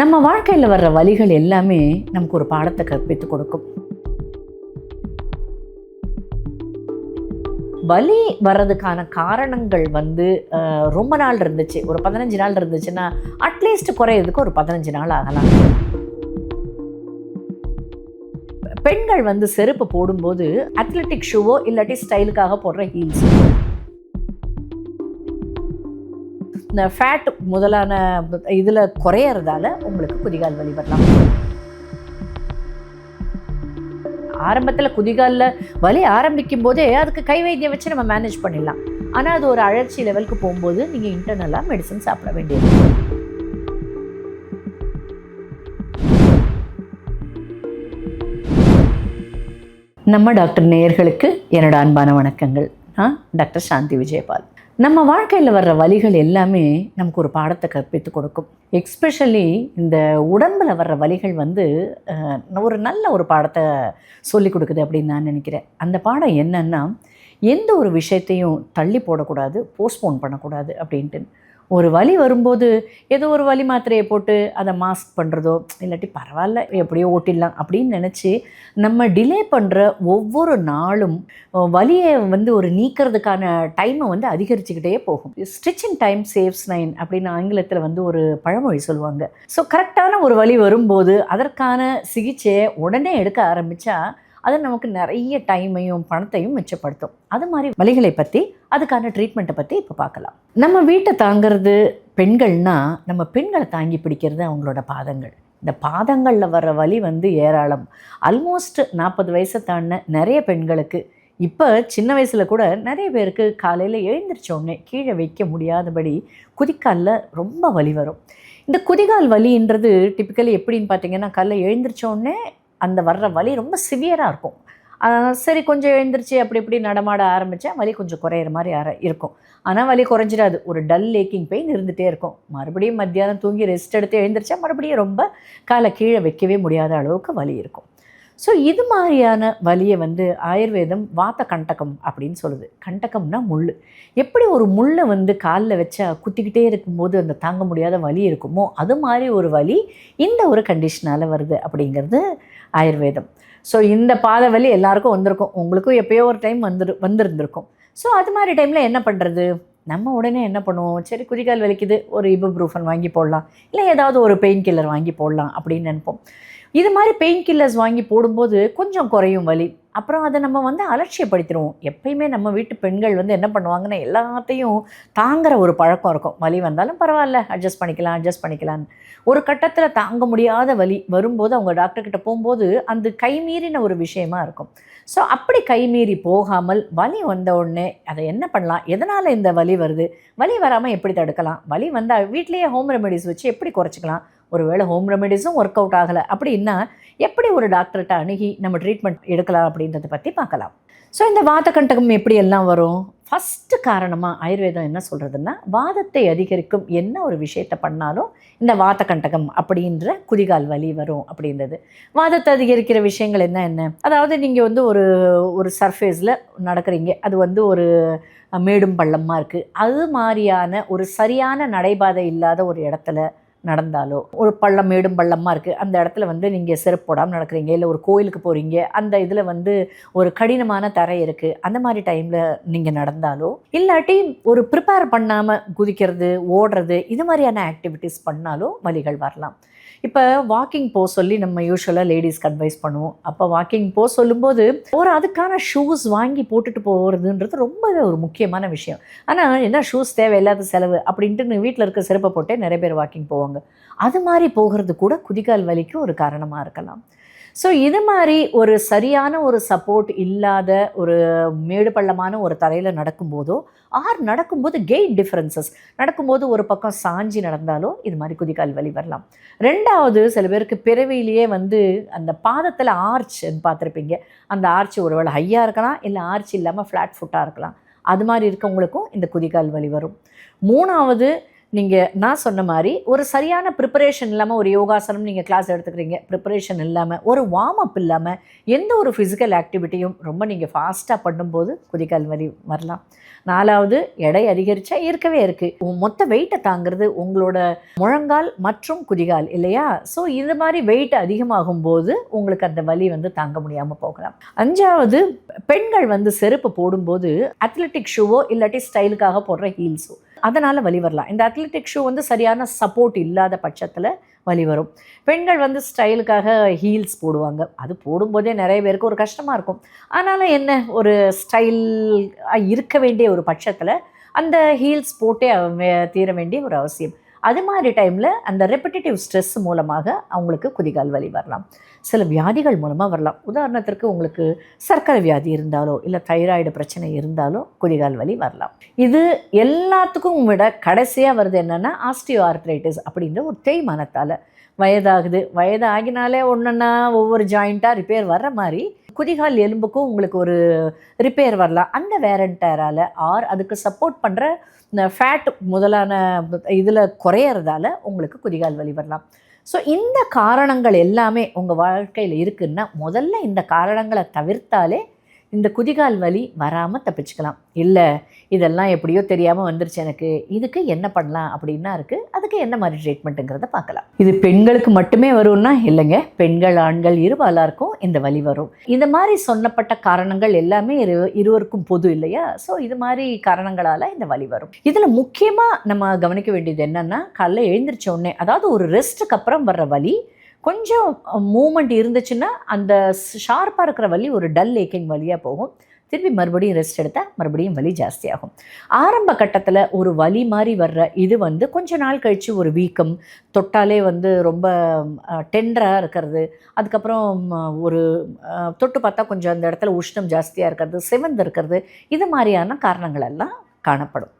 நம்ம வாழ்க்கையில் வர்ற வழிகள் எல்லாமே நமக்கு ஒரு பாடத்தை கற்பித்து கொடுக்கும். வலி வர்றதுக்கான காரணங்கள் வந்து ரொம்ப நாள் இருந்துச்சு. ஒரு பதினஞ்சு நாள் இருந்துச்சுன்னா அட்லீஸ்ட் குறையிறதுக்கு ஒரு பதினஞ்சு நாள் ஆகலாம். பெண்கள் வந்து செருப்பு போடும்போது அத்லெட்டிக் ஷூவோ இல்லாட்டி ஸ்டைலுக்காக போடுற ஹீல்ஸ் ஃபேட் முதலான இதில் குறையறதால உங்களுக்கு குதிகால் வலி வரலாம். ஆரம்பத்தில் குதிகாலில் வலி ஆரம்பிக்கும் போதே அதுக்கு கை வைத்தியம் வச்சு நம்ம மேனேஜ் பண்ணிடலாம். ஆனால் அது ஒரு அழற்சி லெவலுக்கு போகும்போது நீங்கள் இன்டர்னலாக மெடிசன் சாப்பிட வேண்டியது. நம்ம டாக்டர் நேயர்களுக்கு என்னோட அன்பான வணக்கங்கள். நான் டாக்டர் சாந்தி விஜயபால். நம்ம வாழ்க்கையில் வர்ற வழிகள் எல்லாமே நமக்கு ஒரு பாடத்தை கற்பித்து கொடுக்கும். எக்ஸ்பெஷலி இந்த உடம்பில் வர்ற வழிகள் வந்து ஒரு நல்ல ஒரு பாடத்தை சொல்லி கொடுக்குது அப்படின்னு நான் நினைக்கிறேன். அந்த பாடம் என்னன்னா எந்த ஒரு விஷயத்தையும் தள்ளி போடக்கூடாது போஸ்ட்போன் பண்ணக்கூடாது அப்படின்ட்டு. ஒரு வலி வரும்போது ஏதோ ஒரு வலி மாத்திரையை போட்டு அதை மாஸ்க் பண்ணுறதோ இல்லாட்டி பரவாயில்ல எப்படியோ ஓட்டிடலாம் அப்படின்னு நினச்சி நம்ம டிலே பண்ணுற ஒவ்வொரு நாளும் வலியை வந்து ஒரு நீக்கிறதுக்கான டைமை வந்து அதிகரிச்சுக்கிட்டே போகும். ஸ்டிச்சிங் டைம் சேவ்ஸ் நைன் அப்படின்னு ஆங்கிலத்தில் வந்து ஒரு பழமொழி சொல்லுவாங்க. ஸோ கரெக்டான ஒரு வழி வரும்போது அதற்கான சிகிச்சையை உடனே எடுக்க ஆரம்பித்தா அது நமக்கு நிறைய டைமையும் பணத்தையும் மிச்சப்படுத்தும். அது மாதிரி வலிகளை பற்றி அதுக்கான ட்ரீட்மெண்ட்டை பற்றி இப்போ பார்க்கலாம். நம்ம வீட்டை தாங்கிறது பெண்கள்னால் நம்ம பெண்களை தாங்கி பிடிக்கிறது அவங்களோட பாதங்கள். இந்த பாதங்களில் வர்ற வலி வந்து ஏராளம். ஆல்மோஸ்ட் நாற்பது வயசை தாண்டின நிறைய பெண்களுக்கு இப்போ சின்ன வயசில் கூட நிறைய பேருக்கு காலையில் எழுந்திரிச்சோடனே கீழே வைக்க முடியாதபடி குதிக்காலில் ரொம்ப வலி வரும். இந்த குதிகால் வலின்றது டிப்பிக்கலி எப்படின்னு பார்த்தீங்கன்னா காலைல எழுந்திரிச்சோடனே அந்த வர்ற வலி ரொம்ப சிவியராக இருக்கும். சரி கொஞ்சம் எழுந்திரிச்சு அப்படி இப்படி நடமாட ஆரம்பித்தா வலி கொஞ்சம் குறையிற மாதிரி ஆர இருக்கும். ஆனால் வலி குறைஞ்சிடாது. ஒரு டல் லேக்கிங் பெயின் இருந்துகிட்டே இருக்கும். மறுபடியும் மத்தியானம் தூங்கி ரெஸ்ட் எடுத்து எழுந்திரிச்சா மறுபடியும் ரொம்ப காலை கீழே வைக்கவே முடியாத அளவுக்கு வலி இருக்கும். ஸோ இது மாதிரியான வலியை வந்து ஆயுர்வேதம் வாத்த கண்டகம் அப்படின்னு சொல்லுது. கண்டகம்னா முள் எப்படி ஒரு முள்ளை வந்து காலில் வச்சா குத்திக்கிட்டே இருக்கும்போது அந்த தாங்க முடியாத வலி இருக்குமோ அது மாதிரி ஒரு வலி இந்த ஒரு கண்டிஷனால் வருது அப்படிங்கிறது ஆயுர்வேதம். ஸோ இந்த பாத வலி எல்லாருக்கும் வந்திருக்கும். உங்களுக்கும் எப்பயோ ஒரு டைம் வந்துரு வந்திருந்திருக்கும். ஸோ அது மாதிரி டைமில் என்ன பண்ணுறது நம்ம உடனே என்ன பண்ணுவோம்? சரி குதிகால் வலிக்குது. ஒரு இபுப்ரூஃபன் வாங்கி போடலாம். இல்லை ஏதாவது ஒரு பெயின் கில்லர் வாங்கி போடலாம் அப்படின்னு நினைப்போம். இது மாதிரி பெயின் கில்லர்ஸ் வாங்கி போடும்போது கொஞ்சம் குறையும் வலி. அப்புறம் அதை நம்ம வந்து அலட்சியப்படுத்திடுவோம். எப்பயுமே நம்ம வீட்டு பெண்கள் வந்து என்ன பண்ணுவாங்கன்னா எல்லாத்தையும் தாங்குற ஒரு பழக்கம் இருக்கும். வலி வந்தாலும் பரவாயில்ல அட்ஜஸ்ட் பண்ணிக்கலாம் அட்ஜஸ்ட் பண்ணிக்கலான்னு ஒரு கட்டத்தில் தாங்க முடியாத வலி வரும்போது அவங்க டாக்டர்கிட்ட போகும்போது அந்த கைமீறின ஒரு விஷயமா இருக்கும். ஸோ அப்படி கைமீறி போகாமல் வலி வந்த உடனே அதை என்ன பண்ணலாம்? எதனால் இந்த வலி வருது? வலி வராமல் எப்படி தடுக்கலாம்? வலி வந்தால் வீட்லேயே ஹோம் ரெமெடிஸ் வச்சு எப்படி குறைச்சிக்கலாம்? ஒருவேளை ஹோம் ரெமெடிஸும் ஒர்க் அவுட் ஆகலை. அப்படின்னா எப்படி ஒரு டாக்டர்கிட்ட அணுகி நம்ம ட்ரீட்மெண்ட் எடுக்கலாம் அப்படின்றத பற்றி பார்க்கலாம். ஸோ இந்த வாத கண்டகம் எப்படி எல்லாம் வரும்? ஃபஸ்ட்டு காரணமாக ஆயுர்வேதம் என்ன சொல்கிறதுன்னா வாதத்தை அதிகரிக்கும் என்ன ஒரு விஷயத்தை பண்ணாலும் இந்த வாத கண்டகம் அப்படின்ற குதிகால் வலி வரும் அப்படின்றது. வாதத்தை அதிகரிக்கிற விஷயங்கள் என்ன என்ன? அதாவது நீங்கள் வந்து ஒரு ஒரு சர்ஃபேஸில் நடக்கிறீங்க. அது வந்து ஒரு மேடும் பள்ளமாக இருக்குது அது மாதிரியான ஒரு சரியான நடைபாதை இல்லாத ஒரு இடத்துல நடந்தாலோ? ஒரு பள்ளம் மேடும் பள்ளமாக இருக்குது அந்த இடத்துல வந்து நீங்கள் செருப்பு போடாமல் நடக்கிறீங்க. இல்லை ஒரு கோயிலுக்கு போகிறீங்க அந்த இதில் வந்து ஒரு கடினமான தரை இருக்குது அந்த மாதிரி டைமில் நீங்கள் நடந்தாலோ? இல்லாட்டி ஒரு ப்ரிப்பேர் பண்ணாமல் குதிக்கிறது ஓடுறது இது மாதிரியான ஆக்டிவிட்டீஸ் பண்ணாலோ வலிகள் வரலாம். இப்போ வாக்கிங் போக சொல்லி நம்ம யூஸ்வலாக லேடிஸ்க்கு அட்வைஸ் பண்ணுவோம். அப்போ வாக்கிங் போக சொல்லும்போது ஒரு அதுக்கான ஷூஸ் வாங்கி போட்டுட்டு போகிறதுன்றது ரொம்பவே ஒரு முக்கியமான விஷயம். ஆனால் என்ன ஷூஸ் தேவையில்லாத செலவு? அப்படின்ட்டு வீட்டில் இருக்க செருப்பை போட்டே நிறைய பேர் வாக்கிங் போவாங்க. அது மாதிரி போகிறது கூட குதிகால் வலிக்கு ஒரு காரணமாக இருக்கலாம். ஸோ இது மாதிரி ஒரு சரியான ஒரு சப்போர்ட் இல்லாத ஒரு மேடு பள்ளமான ஒரு தரையில் நடக்கும்போதோ ஆர் நடக்கும்போது கெயிட் டிஃப்ரென்சஸ் நடக்கும்போது ஒரு பக்கம் சாஞ்சி நடந்தாலோ இது மாதிரி குதிகால் வலி வரலாம். ரெண்டாவது சில பேருக்கு பிறவியிலேயே வந்து அந்த பாதத்தில் ஆர்ச்னு பார்த்துருப்பீங்க. அந்த ஆர்ச் ஒருவேளை ஹையாக இருக்கலாம் இல்லை ஆர்ச் இல்லாமல் ஃப்ளாட் ஃபுட்டாக இருக்கலாம். அது மாதிரி இருக்கவங்களுக்கும் இந்த குதிகால் வலி வரும். மூணாவது நீங்கள் நான் சொன்ன மாதிரி ஒரு சரியான ப்ரிப்பரேஷன் இல்லாமல் ஒரு யோகாசனம் நீங்கள் கிளாஸ் எடுத்துக்கிறீங்க ப்ரிப்பரேஷன் இல்லாமல் ஒரு வார்ம் அப் இல்லாமல் எந்த ஒரு ஃபிசிக்கல் ஆக்டிவிட்டியும் ரொம்ப நீங்கள் ஃபாஸ்ட்டாக பண்ணும்போது குதிகால் வலி வரலாம். நாலாவது எடை அதிகரித்தா இருக்கவே இருக்குது மொத்த வெயிட்டை தாங்கிறது உங்களோட முழங்கால் மற்றும் குதிகால் இல்லையா? ஸோ இது மாதிரி வெயிட் அதிகமாகும் போது உங்களுக்கு அந்த வலி வந்து தாங்க முடியாமல் போகலாம். அஞ்சாவது பெண்கள் வந்து செருப்பு போடும்போது அத்லெட்டிக் ஷூவோ இல்லாட்டி ஸ்டைலுக்காக போடுற ஹீல்ஸோ அதனால் வலி வரலாம். இந்த அத்லெட்டிக் ஷூ வந்து சரியான சப்போர்ட் இல்லாத பட்சத்தில் வலி வரும். பெண்கள் வந்து ஸ்டைலுக்காக ஹீல்ஸ் போடுவாங்க. அது போடும்போதே நிறைய பேருக்கு ஒரு கஷ்டமாக இருக்கும். அதனால் என்ன? ஒரு ஸ்டைல் இருக்க வேண்டிய ஒரு பட்சத்தில் அந்த ஹீல்ஸ் போட்டே தீர வேண்டிய ஒரு அவசியம். அது மாதிரி டைமில் அந்த ரெப்பிட்டேட்டிவ் ஸ்ட்ரெஸ் மூலமாக அவங்களுக்கு குதிகால் வலி வரலாம். சில வியாதிகள் மூலமாக வரலாம். உதாரணத்திற்கு உங்களுக்கு சர்க்கரை வியாதி இருந்தாலோ இல்லை தைராய்டு பிரச்சனை இருந்தாலோ குதிகால் வலி வரலாம். இது எல்லாத்துக்கும் விட கடைசியாக வருது என்னென்னா ஆஸ்டியோ ஆர்த்ரைட்டிஸ் அப்படின்ற ஒரு தேய்மானத்தால் வயதாகுது. வயதாகினாலே ஒன்றுன்னா ஒவ்வொரு ஜாயிண்ட்டாக ரிப்பேர் வர்ற மாதிரி குதிகால் எலும்புக்கும் உங்களுக்கு ஒரு ரிப்பேர் வரலாம். அந்த வேரண்டரால் ஆர் அதுக்கு சப்போர்ட் பண்ணுற இந்த ஃபேட் முதலான இதில் குறையறதால உங்களுக்கு குதிகால் வலி வரலாம். ஸோ இந்த காரணங்கள் எல்லாமே உங்கள் வாழ்க்கையில் இருக்குன்னா முதல்ல இந்த காரணங்களை தவிர்த்தாலே இந்த குதிகால் வலி வராமல் தப்பிச்சுக்கலாம். இல்லை இதெல்லாம் எப்படியோ தெரியாமல் வந்துருச்சு எனக்கு. இதுக்கு என்ன பண்ணலாம் அப்படின்னா இருக்குது அதுக்கு என்ன மாதிரி ட்ரீட்மெண்ட்டுங்கிறத பார்க்கலாம். இது பெண்களுக்கு மட்டுமே வரும்னா இல்லைங்க. பெண்கள் ஆண்கள் இருபாலாருக்கும் இந்த வலி வரும். இந்த மாதிரி சொன்னப்பட்ட காரணங்கள் எல்லாமே இரு இருவருக்கும் பொது இல்லையா? ஸோ இது மாதிரி காரணங்களால் இந்த வலி வரும். இதில் முக்கியமாக நம்ம கவனிக்க வேண்டியது என்னென்னா காலைல எழுந்திரிச்ச உடனே அதாவது ஒரு ரெஸ்ட்டுக்கு அப்புறம் வர்ற வலி கொஞ்சம் மூமெண்ட் இருந்துச்சுன்னா அந்த ஷார்ப்பாக இருக்கிற வலி ஒரு டல் ஏக்கிங் வழியாக போகும். திருப்பி மறுபடியும் ரெஸ்ட் எடுத்தால் மறுபடியும் வலி ஜாஸ்தியாகும். ஆரம்ப கட்டத்தில் ஒரு வலி மாதிரி வர்ற இது வந்து கொஞ்ச நாள் கழித்து ஒரு வீக்கம் தொட்டாலே வந்து ரொம்ப டெண்டராக இருக்கிறது. அதுக்கப்புறம் ஒரு தொட்டு பார்த்தா கொஞ்சம் அந்த இடத்துல உஷ்ணம் ஜாஸ்தியாக இருக்கிறது செவந்து இருக்கிறது இது மாதிரியான காரணங்கள் எல்லாம் காணப்படும்.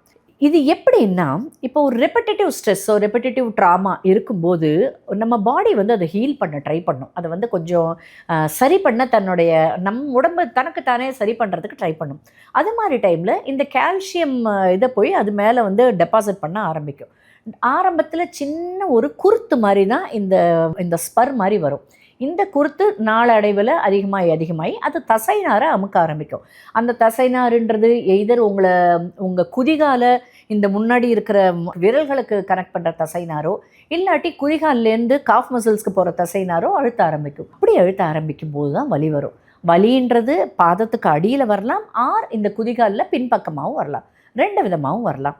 இது எப்படின்னா இப்போ ஒரு ரெப்படேட்டிவ் ஸ்ட்ரெஸ்ஸோ ரெப்படேட்டிவ் ட்ராமா இருக்கும்போது நம்ம பாடி வந்து அதை ஹீல் பண்ண ட்ரை பண்ணும். அதை வந்து கொஞ்சம் சரி பண்ண தன்னுடைய நம் உடம்பு தனக்கு தானே சரி பண்ணுறதுக்கு ட்ரை பண்ணும். அது மாதிரி டைமில் இந்த கால்சியம் இதை போய் அது மேலே வந்து டெபாசிட் பண்ண ஆரம்பிக்கும். ஆரம்பத்தில் சின்ன ஒரு குருத்து மாதிரி தான் இந்த இந்த ஸ்பர் மாதிரி வரும். இந்த குருத்து நாளடைவில் அதிகமாகி அதிகமாகி அது தசைநாரை அமுக்க ஆரம்பிக்கும். அந்த தசைநாருன்றது எய்தர் உங்களை உங்கள் குதிகால இந்த முன்னாடி இருக்கிற விரல்களுக்கு கனெக்ட் பண்ணுற தசைனாரோ இல்லாட்டி குதிகால்லேருந்து காஃப் மசில்ஸ்க்கு போகிற தசைனாரோ அழுத்த ஆரம்பிக்கும். அப்படி அழுத்த ஆரம்பிக்கும் போது தான் வலி வரும். வலின்றது பாதத்துக்கு அடியில் வரலாம் ஆர் இந்த குதிகாலில் பின்பக்கமாகவும் வரலாம். ரெண்டு விதமாகவும் வரலாம்.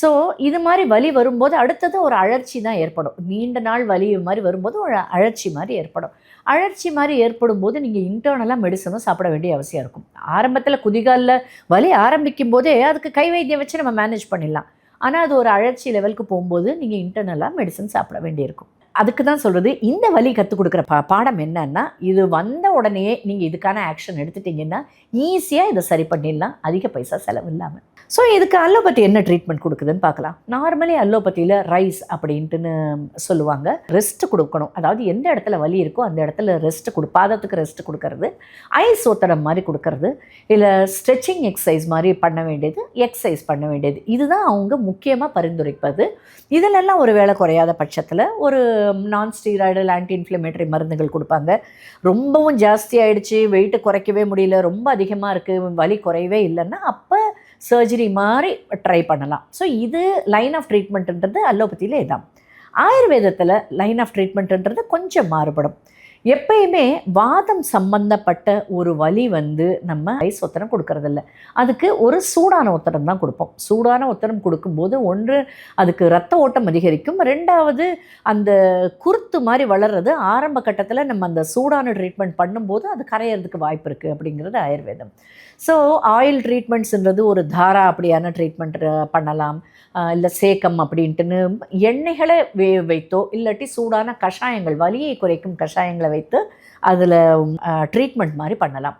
ஸோ இது மாதிரி வலி வரும்போது அடுத்தது ஒரு அழற்சி தான் ஏற்படும். நீண்ட நாள் வலி மாதிரி வரும்போது ஒரு அழற்சி மாதிரி ஏற்படும். அழற்சி மாதிரி ஏற்படும் போது நீங்கள் இன்டர்னலாக மெடிசனும் சாப்பிட வேண்டிய அவசியம் இருக்கும். ஆரம்பத்தில் குதிகாலில் வலி ஆரம்பிக்கும் போதே அதுக்கு கை வைத்தியம் வச்சு நம்ம மேனேஜ் பண்ணிடலாம். ஆனால் அது ஒரு அழற்சி லெவலுக்கு போகும்போது நீங்கள் இன்டர்னலாக மெடிசன் சாப்பிட வேண்டியிருக்கும். அதுக்கு தான் சொல்கிறது இந்த வலி கற்றுக் கொடுக்குற பா பாடம் என்னன்னா இது வந்த உடனே நீங்கள் இதுக்கான ஆக்ஷன் எடுத்துட்டீங்கன்னா ஈஸியாக இதை சரி பண்ணிடலாம். அதிக பைசா செலவு இல்லாமல் ஸோ இதுக்கு அலோபதி என்ன ட்ரீட்மெண்ட் கொடுக்குதுன்னு பார்க்கலாம். நார்மலி அலோபதியில் ரைஸ் அப்படின்ட்டுன்னு சொல்லுவாங்க. ரெஸ்ட் கொடுக்கணும். அதாவது எந்த இடத்துல வலி இருக்கோ அந்த இடத்துல ரெஸ்ட் கொடு பாதத்துக்கு ரெஸ்ட் கொடுக்கறது. ஐஸ் ஒத்தடம் மாதிரி கொடுக்கறது. இல்லை ஸ்ட்ரெச்சிங் எக்ஸசைஸ் மாதிரி பண்ண வேண்டியது எக்ஸசைஸ் பண்ண வேண்டியது. இதுதான் அவங்க முக்கியமாக பரிந்துரைப்பது. இதிலெல்லாம் ஒரு வேலை குறையாத பட்சத்தில் ஒரு நான் ஸ்டீராய்டல் ஆன்டி இன்ஃப்ளமேட்டரி மருந்துகள் கொடுப்பாங்க. ரொம்பவும் ஜாஸ்தி ஆயிடுச்சு. வெயிட்டு குறைக்கவே முடியல. ரொம்ப அதிகமாக இருக்குது வலி குறையவே இல்லைன்னா அப்போ சர்ஜரி மாதிரி ட்ரை பண்ணலாம். ஸோ இது லைன் ஆஃப் ட்ரீட்மெண்ட்டுன்றது அலோபதியில் இதான். ஆயுர்வேதத்தில் லைன் ஆஃப் ட்ரீட்மெண்ட்டுன்றது கொஞ்சம் மாறுபடும். எப்பயுமே வாதம் சம்பந்தப்பட்ட ஒரு வலி வந்து நம்ம ஐஸ் ஒத்தடம் கொடுக்கறதில்ல. அதுக்கு ஒரு சூடான ஒத்தடம் தான் கொடுப்போம். சூடான ஒத்தடம் கொடுக்கும்போது ஒன்று அதுக்கு ரத்த ஓட்டம் அதிகரிக்கும். ரெண்டாவது அந்த குருத்து மாதிரி வளர்றது ஆரம்ப கட்டத்தில் நம்ம அந்த சூடான ட்ரீட்மெண்ட் பண்ணும்போது அது கரையிறதுக்கு வாய்ப்பு இருக்குது அப்படிங்கிறது ஆயுர்வேதம். ஸோ ஆயில் ட்ரீட்மெண்ட்ஸுன்றது ஒரு தாரா அப்படியான ட்ரீட்மெண்ட் பண்ணலாம். இல்லை சேக்கம் அப்படின்ட்டுன்னு எண்ணெய்களை வே வைத்தோ இல்லாட்டி சூடான கஷாயங்கள் வலியை குறைக்கும் கஷாயங்களை வைத்து அதில் ட்ரீட்மெண்ட் மாதிரி பண்ணலாம்.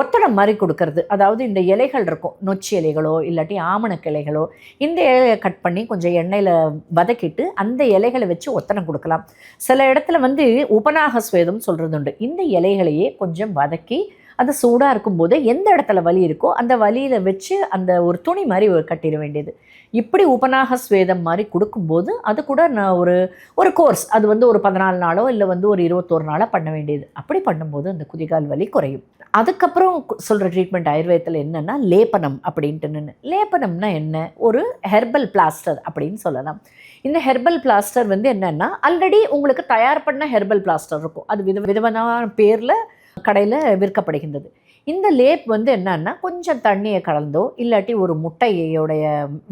ஒத்தடம் மாதிரி கொடுக்கறது. அதாவது இந்த இலைகள் இருக்கும். நொச்சி இலைகளோ இல்லாட்டி ஆமணக்கு இலைகளோ இந்த இலையை கட் பண்ணி கொஞ்சம் எண்ணெயில் வதக்கிட்டு அந்த இலைகளை வச்சு ஒத்தடம் கொடுக்கலாம். சில இடத்துல வந்து உபநாக சுவேதம் சொல்கிறது உண்டு இந்த இலைகளையே கொஞ்சம் வதக்கி அந்த சூடாக இருக்கும்போது எந்த இடத்துல வலி இருக்கோ அந்த வலியில் வச்சு அந்த ஒரு துணி மாதிரி ஒரு கட்டிட வேண்டியது. இப்படி உபநாக ஸ்வேதம் மாதிரி கொடுக்கும்போது அது கூட நான் ஒரு ஒரு கோர்ஸ் அது வந்து ஒரு பதினாலு நாளோ இல்லை வந்து ஒரு இருபத்தோரு நாளோ பண்ண வேண்டியது. அப்படி பண்ணும்போது அந்த குதிகால் வலி குறையும். அதுக்கப்புறம் சொல்கிற ட்ரீட்மெண்ட் ஆயுர்வேதத்தில் என்னென்னா லேப்பனம் அப்படின்ட்டு லேப்பனம்னா என்ன? ஒரு ஹெர்பல் பிளாஸ்டர் அப்படின்னு சொல்லலாம். இந்த ஹெர்பல் பிளாஸ்டர் வந்து என்னென்னா ஆல்ரெடி உங்களுக்கு தயார் பண்ண ஹெர்பல் பிளாஸ்டர் இருக்கும். அது வித விதமான பேரில் கடையில் விற்கப்படுகின்றது. இந்த லேப் வந்து என்னன்னா கொஞ்சம் தண்ணியை கலந்தோ இல்லாட்டி ஒரு முட்டையோடைய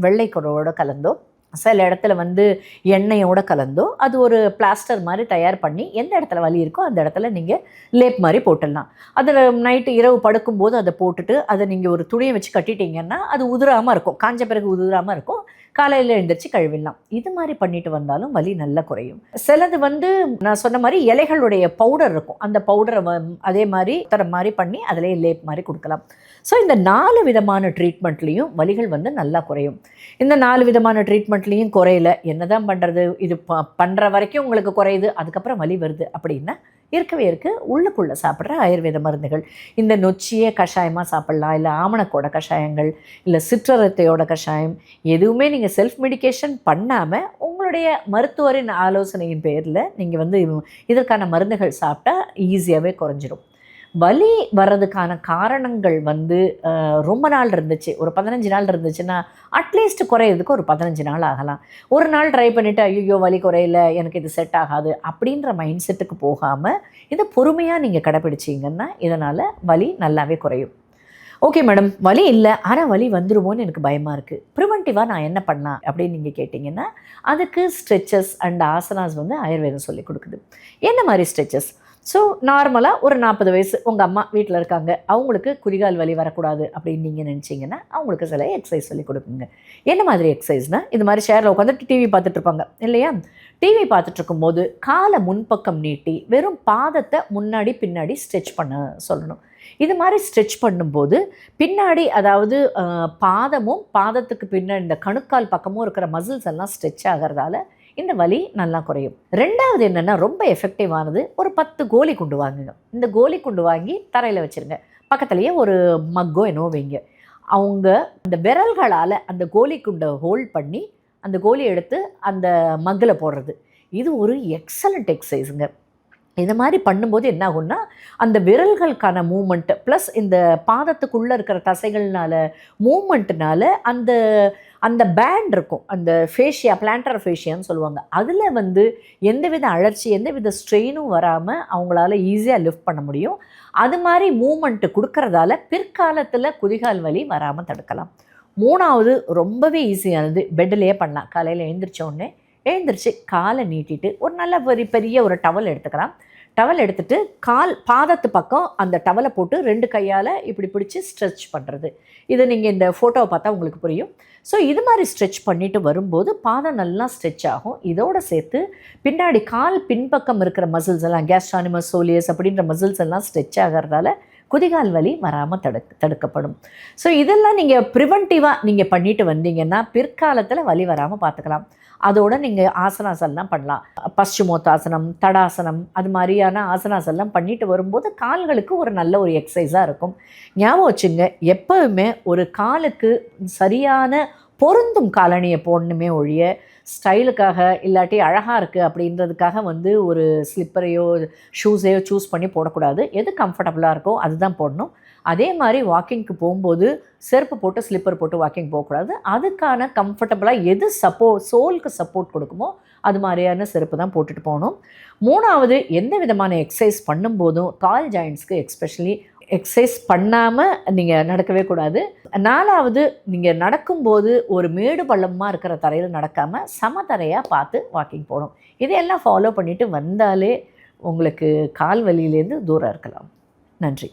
வெள்ளைக்கரோட கலந்தோ சில இடத்துல வந்து எண்ணெயோட கலந்தோ அது ஒரு பிளாஸ்டர் மாதிரி தயார் பண்ணி எந்த இடத்துல வலி இருக்கோ அந்த இடத்துல நீங்கள் லேப் மாதிரி போட்டுடலாம். அதில் நைட்டு இரவு படுக்கும்போது அதை போட்டுட்டு அதை நீங்கள் ஒரு துணியை வச்சு கட்டிட்டீங்கன்னா அது உதிராமல் இருக்கும். காஞ்ச பிறகு உதிராமல் இருக்கும். காலையில் எழுந்திரிச்சு கழுவிடலாம். இது மாதிரி பண்ணிட்டு வந்தாலும் வலி நல்லா குறையும். சிலது வந்து நான் சொன்ன மாதிரி இலைகளுடைய பவுடர் இருக்கும். அந்த பவுடரை அதே மாதிரி தர மாதிரி பண்ணி அதிலே லேப் மாதிரி கொடுக்கலாம். ஸோ இந்த நாலு விதமான ட்ரீட்மெண்ட்லேயும் வலிகள் வந்து நல்லா குறையும். இந்த நாலு விதமான ட்ரீட்மெண்ட்லேயும் குறையல. என்ன தான் பண்ணுறது இது ப பண்ணுற வரைக்கும் உங்களுக்கு குறையுது. அதுக்கப்புறம் வலி வருது அப்படின்னா இருக்கவே இருக்குது உள்ளுக்குள்ளே சாப்பிட்ற ஆயுர்வேத மருந்துகள். இந்த நொச்சியே கஷாயமாக சாப்பிட்லாம். இல்லை ஆமணக்கோட கஷாயங்கள் இல்லை சிற்றரத்தையோட கஷாயம் எதுவுமே நீங்கள் செல்ஃப் மெடிக்கேஷன் பண்ணாமல் உங்களுடைய மருத்துவரின் ஆலோசனையின் பேரில் நீங்கள் வந்து இதற்கான மருந்துகள் சாப்பிட்டா ஈஸியாகவே குறைஞ்சிரும். வலி வர்றதுக்கான காரணங்கள் வந்து ரொம்ப நாள் இருந்துச்சு. ஒரு பதினஞ்சு நாள் இருந்துச்சுன்னா அட்லீஸ்ட் குறையிறதுக்கு ஒரு பதினஞ்சு நாள் ஆகலாம். ஒரு நாள் ட்ரை பண்ணிவிட்டு ஐயோ வலி குறையில எனக்கு இது செட் ஆகாது அப்படின்ற மைண்ட் செட்டுக்கு போகாமல் இதை பொறுமையாக நீங்கள் கடைப்பிடிச்சிங்கன்னா இதனால் வலி நல்லாவே குறையும். ஓகே மேடம் வலி இல்லை. ஆனால் வலி வந்துருமோன்னு எனக்கு பயமாக இருக்குது ப்ரிவென்டிவாக நான் என்ன பண்ணலாம் அப்படின்னு நீங்கள் கேட்டிங்கன்னா அதுக்கு ஸ்ட்ரெச்சஸ் அண்ட் ஆசனாஸ் வந்து ஆயுர்வேதம் சொல்லி கொடுக்குது. என்ன மாதிரி ஸ்ட்ரெச்சஸ் ஸோ நார்மலாக ஒரு நாற்பது வயசு உங்கள் அம்மா வீட்டில் இருக்காங்க. அவங்களுக்கு குறிகால் வலி வரக்கூடாது அப்படின்னு நீங்கள் நினச்சிங்கன்னா அவங்களுக்கு சில எக்ஸசைஸ் சொல்லி கொடுக்குங்க. என்ன மாதிரி எக்ஸசைஸ்னால் இது மாதிரி ஷேரில் உட்காந்துட்டு டிவி பார்த்துட்டு இருப்பாங்க இல்லையா? டிவி பார்த்துட்டு இருக்கும்போது காலை முன்பக்கம் நீட்டி வெறும் பாதத்தை முன்னாடி பின்னாடி ஸ்ட்ரெச் பண்ண சொல்லணும். இது மாதிரி ஸ்ட்ரெச் பண்ணும்போது பின்னாடி அதாவது பாதமும் பாதத்துக்கு பின்னாடி இந்த கணுக்கால் பக்கமும் இருக்கிற மசில்ஸ் எல்லாம் ஸ்ட்ரெச் ஆகிறதால இந்த வலி நல்லா குறையும். ரெண்டாவது என்னென்னா ரொம்ப எஃபெக்டிவானது ஒரு பத்து கோலி குண்டு வாங்குங்க. இந்த கோலி குண்டு வாங்கி தரையில் வச்சுருங்க. பக்கத்துலேயே ஒரு மக்கோ என்னவோ வைங்க. அவங்க அந்த விரல்களால் அந்த கோலி குண்டை ஹோல்ட் பண்ணி அந்த கோலி எடுத்து அந்த மக்கில் போடுறது. இது ஒரு எக்ஸலண்ட் எக்ஸசைஸுங்க இந்த மாதிரி பண்ணும்போது என்ன ஆகும்னா அந்த விரல்களுக்கான மூமெண்ட்டு ப்ளஸ் இந்த பாதத்துக்குள்ளே இருக்கிற தசைகள்னால மூமெண்ட்னால அந்த அந்த பேண்ட் இருக்கும். அந்த ஃபேஷியா பிளான்டர் ஃபேஷியான்னு சொல்லுவாங்க. அதில் வந்து எந்தவித அழற்சி எந்தவித ஸ்ட்ரெயினும் வராமல் அவங்களால ஈஸியாக லிஃப்ட் பண்ண முடியும். அது மாதிரி மூமெண்ட்டு கொடுக்கறதால பிற்காலத்தில் குதிகால் வலி வராமல் தடுக்கலாம். மூணாவது ரொம்பவே ஈஸியானது பெட்டிலேயே பண்ணலாம். காலையில் எழுந்திரிச்ச உடனே எழுந்திரிச்சு காலை நீட்டிட்டு ஒரு நல்ல பெரிய பெரிய ஒரு டவல் எடுத்துக்கலாம். டவல் எடுத்துகிட்டு கால் பாதத்து பக்கம் அந்த டவலை போட்டு ரெண்டு கையால் இப்படி பிடிச்சி ஸ்ட்ரெச் பண்ணுறது இது நீங்கள் இந்த ஃபோட்டோவை பார்த்தா உங்களுக்கு புரியும். ஸோ இது மாதிரி ஸ்ட்ரெச் பண்ணிட்டு வரும்போது பாதம் நல்லா ஸ்ட்ரெச் ஆகும். இதோடு சேர்த்து பின்னாடி கால் பின்பக்கம் இருக்கிற மசில்ஸ் எல்லாம் கேஸ்ட்ரானிமஸ் சோலியஸ் அப்படின்ற மசில்ஸ் எல்லாம் ஸ்ட்ரெச் ஆகிறதால குதிகால் வலி வராமல் தடுக் தடுக்கப்படும். ஸோ இதெல்லாம் நீங்கள் ப்ரிவென்டிவாக நீங்கள் பண்ணிட்டு வந்தீங்கன்னா பிற்காலத்தில் வலி வராமல் பார்த்துக்கலாம். அதோட நீங்கள் ஆசனாசெல்லாம் பண்ணலாம். பஸ்டிமோத்தாசனம் தடாசனம் அது மாதிரியான ஆசனாசல்லாம் பண்ணிட்டு வரும்போது கால்களுக்கு ஒரு நல்ல ஒரு எக்ஸசைஸாக இருக்கும். ஞாபகம் வச்சுங்க எப்போவுமே ஒரு காலுக்கு சரியான பொருந்தும் காலணியை போடணுமே ஒழிய ஸ்டைலுக்காக இல்லாட்டி அழகாக இருக்குது அப்படின்றதுக்காக வந்து ஒரு ஸ்லிப்பரையோ ஷூஸையோ சூஸ் பண்ணி போடக்கூடாது. எது கம்ஃபர்டபுளாக இருக்கோ அதுதான் போடணும். அதே மாதிரி வாக்கிங்க்கு போகும்போது செருப்பு போட்டு ஸ்லிப்பர் போட்டு வாக்கிங் போகக்கூடாது. அதுக்கான கம்ஃபர்டபுளாக எது சப்போர்ட் சோலுக்கு சப்போர்ட் கொடுக்குமோ அது மாதிரியான செருப்பு தான் போட்டுட்டு போகணும். மூணாவது எந்த விதமான எக்ஸசைஸ் பண்ணும்போதும் கால் ஜாயின்ஸ்க்கு எக்ஸ்பெஷலி எக்ஸசைஸ் பண்ணாமல் நீங்கள் நடக்கவே கூடாது. நாலாவது நீங்கள் நடக்கும்போது ஒரு மேடு பள்ளமாக இருக்கிற தரையில் நடக்காமல் சமதரையாக பார்த்து வாக்கிங் போகணும். இதையெல்லாம் ஃபாலோ பண்ணிவிட்டு வந்தாலே உங்களுக்கு கால் வலியிலேருந்து தூரம் இருக்கலாம். நன்றி.